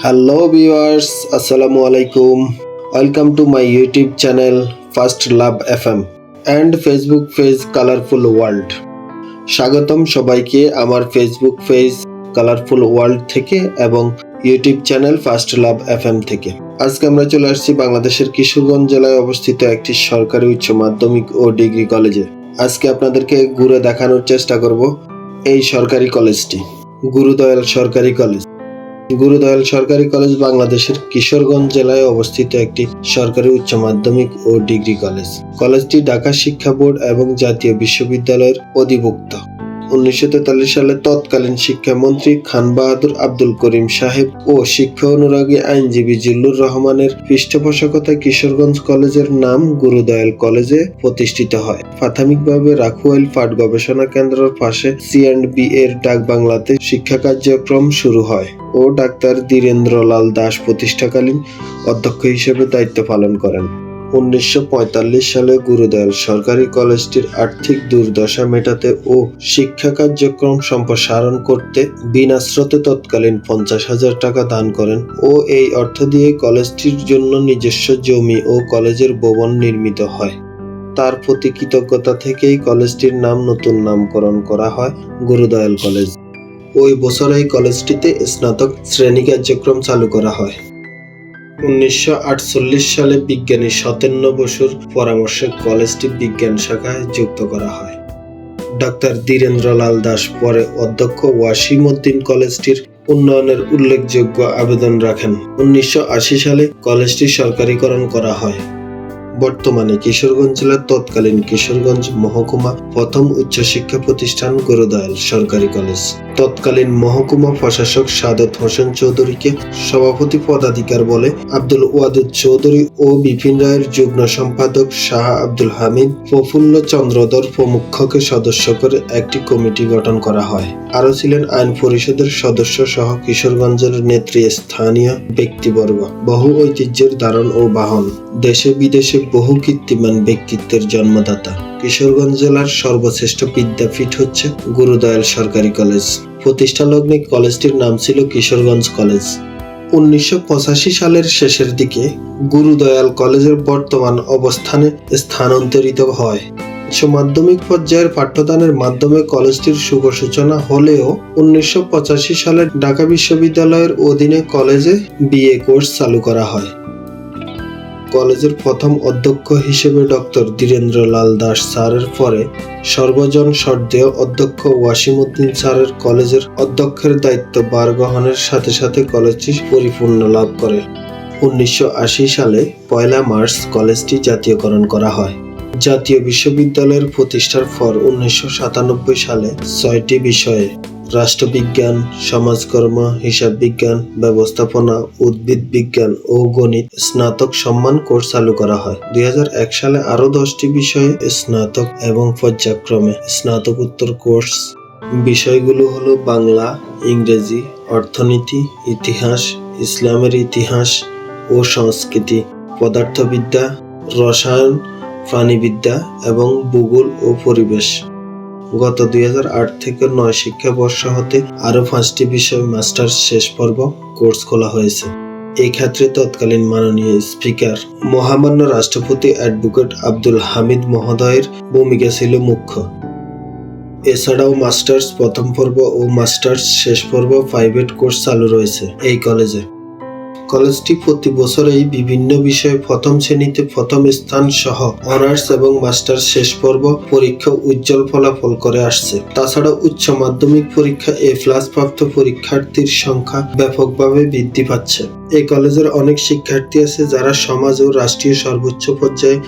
Hello viewers আসসালামু আলাইকুম welcome to my YouTube channel First Love F M and Facebook page Colourful World স্বাগতম সবাইকে আমার Facebook page Colourful World থেকে এবং YouTube channel First Love F M থেকে আজকে আমরা চলে আসছি বাংলাদেশের কিশোরগঞ্জ জেলায় অবস্থিত একটি সরকারি উচ্চ মাধ্যমিক ও ডিগ্রি কলেজে আজকে আপনাদেরকে ঘুরে দেখানোর চেষ্টা করব এই সরকারি কলেজটি গুরুদয়াল সরকারি কলেজ গুরুদয়াল সরকারি কলেজ বাংলাদেশের কিশোরগঞ্জ জেলায় অবস্থিত একটি সরকারি উচ্চ মাধ্যমিক ও ডিগ্রি কলেজ। কলেজটি ঢাকা শিক্ষা বোর্ড এবং জাতীয় বিশ্ববিদ্যালয়ের অধিভুক্ত। উনিশশো তেতাল্লিশ সালে তৎকালীন শিক্ষামন্ত্রী খান বাহাদুর আব্দুল করিম সাহেব ও শিক্ষা অনুরাগী আইনজীবী জিল্লুর রহমানের পৃষ্ঠপোষকতায় কিশোরগঞ্জ কলেজের নাম গুরুদয়াল কলেজে প্রতিষ্ঠিত হয়। প্রাথমিকভাবে রাখুয়াইল পাট গবেষণা কেন্দ্রের পাশে সি অ্যান্ড বি এর ডাক বাংলাতে শিক্ষা কার্যক্রম শুরু হয় ও ডাক্তার ধীরেন্দ্রলাল দাস প্রতিষ্ঠাকালীন অধ্যক্ষ হিসেবে দায়িত্ব পালন করেন। উনিশশো পঁয়তাল্লিশ সালে গুরুদয়াল সরকারি কলেজটির আর্থিক দুর্দশা মেটাতে ও শিক্ষা কার্যক্রম সম্প্রসারণ করতে বিনা স্রোতে তৎকালীন পঞ্চাশ হাজার টাকা দান করেন ও এই অর্থ দিয়ে কলেজটির জন্য নিজস্ব জমি ও কলেজের ভবন নির্মিত হয়। তার প্রতি কৃতজ্ঞতা থেকেই কলেজটির নাম নতুন নামকরণ করা হয় গুরুদয়াল কলেজ। ওই বছর এই কলেজটিতে স্নাতক শ্রেণি কার্যক্রম চালু করা হয়। উনিশশো আটচল্লিশ সালে বিজ্ঞানী সতেন্ন বসুর পরামর্শে কলেজটি বিজ্ঞান শাখায় যুক্ত করা হয়। ডাক্তার ধীরেন্দ্রলাল দাস পরে অধ্যক্ষ ওয়াসিম উদ্দিন কলেজটির উন্নয়নের উল্লেখযোগ্য আবেদন রাখেন। উনিশশো আশি সালে কলেজটি সরকারিকরণ করা হয়। বর্তমানে কিশোরগঞ্জ জেলার তৎকালীন কিশোরগঞ্জ মহকুমা প্রথম উচ্চশিক্ষা প্রতিষ্ঠান গুরুদয়াল সরকারি কলেজ। তৎকালীন মহকুমা প্রশাসক সাদত হোসেন চৌধুরীকে সভাপতি পদাধিকার বলে আব্দুল ওয়াদুদ চৌধুরী ও বিপিন রায়ের যুগ্ম সম্পাদক শাহ আব্দুল হামিদ প্রফুল্ল চন্দ্রধর প্রমুখকে সদস্য করে একটি কমিটি গঠন করা হয়। আরও ছিলেন আইন পরিষদের সদস্য সহ কিশোরগঞ্জের নেত্রী স্থানীয় ব্যক্তিবর্গ। বহু ঐতিহ্যের ধারণ ও বাহন। দেশে বিদেশে বহু কীর্তিমান ব্যক্তিত্বের জন্মদাতা। কিশোরগঞ্জ জেলার সর্বশ্রেষ্ঠ বিদ্যাপীঠ হচ্ছে গুরুদয়াল সরকারি কলেজ। প্রতিষ্ঠা লগ্নে কলেজটির নাম ছিল কিশোরগঞ্জ কলেজ। উনিশশো সালের শেষের দিকে গুরুদয়াল কলেজের বর্তমান অবস্থানে স্থানান্তরিত হয়। উচ্চ মাধ্যমিক পর্যায়ের পাঠ্যদানের মাধ্যমে কলেজটির শুভ সূচনা হলেও উনিশশো সালে ঢাকা বিশ্ববিদ্যালয়ের অধীনে কলেজে বিএ কোর্স চালু করা হয়। কলেজের প্রথম অধ্যক্ষ হিসেবে ডক্টর ধীরেন্দ্রলাল দাস স্যারের পরে সর্বজন শ্রদ্ধেয় অধ্যক্ষ ওয়াসিমউদ্দিন স্যারের কলেজের অধ্যক্ষের দায়িত্ব বার গ্রহণের সাথে সাথে কলেজটি পরিপূর্ণ লাভ করে। উনিশশো আশি সালে পয়লা মার্চ কলেজটি জাতীয়করণ করা হয়। জাতীয় বিশ্ববিদ্যালয়ের প্রতিষ্ঠার পর উনিশশো সাতানব্বই সালে ছয়টি বিষয়ে রাষ্ট্রবিজ্ঞান, সমাজকর্ম হিসাব বিজ্ঞান ব্যবস্থাপনা, উদ্ভিদ বিজ্ঞান ও গণিত স্নাতক সম্মান কোর্স চালু করা হয়। দুই হাজার এক সালে আরও দশটি বিষয়ে স্নাতক এবং পর্যায়ক্রমে স্নাতকোত্তর কোর্স। বিষয়গুলো হলো বাংলা, ইংরেজি, অর্থনীতি, ইতিহাস, ইসলামের ইতিহাস ও সংস্কৃতি, পদার্থবিদ্যা, রসায়ন, প্রাণীবিদ্যা এবং ভূগোল ও পরিবেশ। গত দুই হাজার আট থেকে নয় শিক্ষাবর্ষ হতে আরও পাঁচটি বিষয় মাস্টার্স শেষ পর্ব কোর্স খোলা হয়েছে। এই ক্ষেত্রে তৎকালীন মাননীয় স্পিকার মহামান্য রাষ্ট্রপতি অ্যাডভোকেট আব্দুল হামিদ মহোদয়ের ভূমিকা ছিল মুখ্য। এছাড়াও মাস্টার্স প্রথম পর্ব ও মাস্টার্স শেষ পর্ব প্রাইভেট কোর্স চালু রয়েছে এই কলেজে। কলেজটি প্রতি বছরেই বিভিন্ন বিষয়ে প্রথম শ্রেণীতে প্রথম স্থান সহ অনার্স এবং মাস্টার্স শেষ পর্ব পরীক্ষা উজ্জ্বল ফলাফল করে আসছে। তাছাড়া উচ্চ মাধ্যমিক পরীক্ষা এ প্লাস প্রাপ্ত পরীক্ষার্থীর সংখ্যা ব্যাপকভাবে বৃদ্ধি পাচ্ছে। এই কলেজের অনেক শিক্ষার্থী আছে যারা সমাজ ও রাষ্ট্রীয় সর্বোচ্চ পর্যায়ে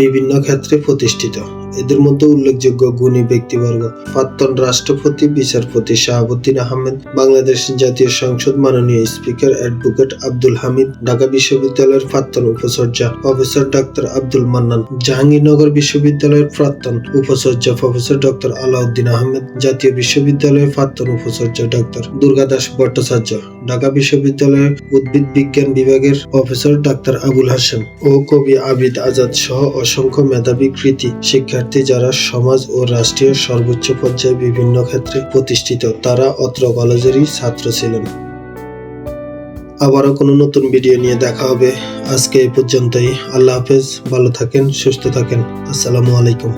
বিভিন্ন ক্ষেত্রে প্রতিষ্ঠিত। এদের মধ্যে উল্লেখযোগ্য গুণী ব্যক্তিবর্গ। প্রাক্তন রাষ্ট্রপতি, বিচারপতি শাহাবুদ্দিন আহমেদ, বাংলাদেশ জাতীয় সংসদ মাননীয় স্পিকার অ্যাডভোকেট আব্দুল হামিদ, ঢাকা বিশ্ববিদ্যালয়ের প্রাক্তন উপাচার্য প্রফেসর ডক্টর আব্দুল মান্নান, জাহাঙ্গীরনগর বিশ্ববিদ্যালয়ের প্রাক্তন উপাচার্য প্রফেসর ডক্টর আলাউদ্দিন আহমেদ, জাতীয় বিশ্ববিদ্যালয়ের প্রাক্তন উপাচার্য ডক্টর দুর্গাদাস ভট্টাচার্য, ঢাকা বিশ্ববিদ্যালয়ের উদ্ভিদ বিজ্ঞান বিভাগের প্রফেসর ডাক্তার আবুল হাসেম ও কবি আবিদ আজাদ সহ অসংখ্য মেধাবী কৃতি শিক্ষার্থী। যারা সমাজ ও রাষ্ট্রীয় সর্বোচ্চ পর্যায়ে বিভিন্ন ক্ষেত্রে প্রতিষ্ঠিত, তারা অত্র কলেজেরই ছাত্র ছিলেন। আবারও কোনো নতুন ভিডিও নিয়ে দেখা হবে। আজকে এই পর্যন্তই। আল্লাহ হাফেজ। ভালো থাকেন, সুস্থ থাকেন। আসসালামু আলাইকুম।